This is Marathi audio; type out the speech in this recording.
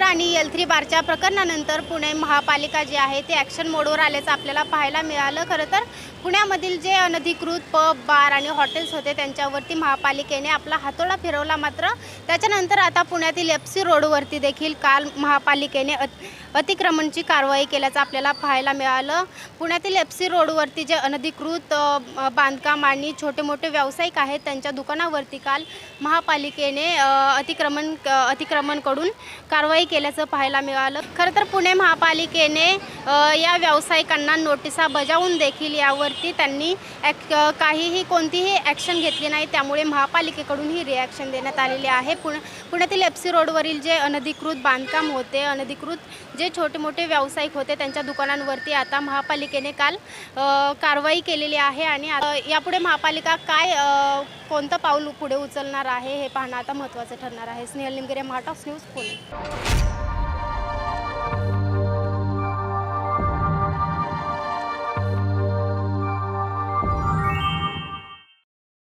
कल्याण नगर आणि एल थ्री बारच्या प्रकरणानंतर पुणे महापालिका जी आहे ते ॲक्शन मोडवर आल्याचं आपल्याला पाहायला मिळालं. खरं तर पुण्यामधील जे अनधिकृत पब बार आणि हॉटेल्स होते त्यांच्यावरती महापालिकेने आपला हातोडा फिरवला मात्र त्याच्यानंतर आता पुण्यातील एफ सी रोडवरती देखील काल महापालिकेने अत अतिक्रमणची कारवाई केल्याचं आपल्याला पाहायला मिळालं. पुण्यातील एफ सी रोडवरती जे अनधिकृत बांधकाम आणि छोटे मोठे व्यावसायिक आहेत त्यांच्या दुकानावरती काल महापालिकेने अतिक्रमण अतिक्रमणकडून कारवाई केल्याचं पाहायला मिळालं. खरं तर पुणे महापालिकेने या व्यावसायिकांना नोटिसा बजावून देखील यावरती त्यांनी ॲक काहीही कोणतीही ॲक्शन घेतली नाही. त्यामुळे महापालिकेकडून ही रिॲक्शन देण्यात आलेली आहे. पुणे पुण्यातील एफ सी रोडवरील जे अनधिकृत बांधकाम होते अनधिकृत जे छोटे मोठे व्यावसायिक होते त्यांच्या दुकानांवरती आता महापालिकेने काल कारवाई केलेली आहे. आणि यापुढे महापालिका काय कोणतं पाऊल पुढे उचलणार आहे हे पाहणं आता महत्त्वाचं ठरणार आहे. स्नेहल निमगिरे महाटॉक्स न्यूज पुणे.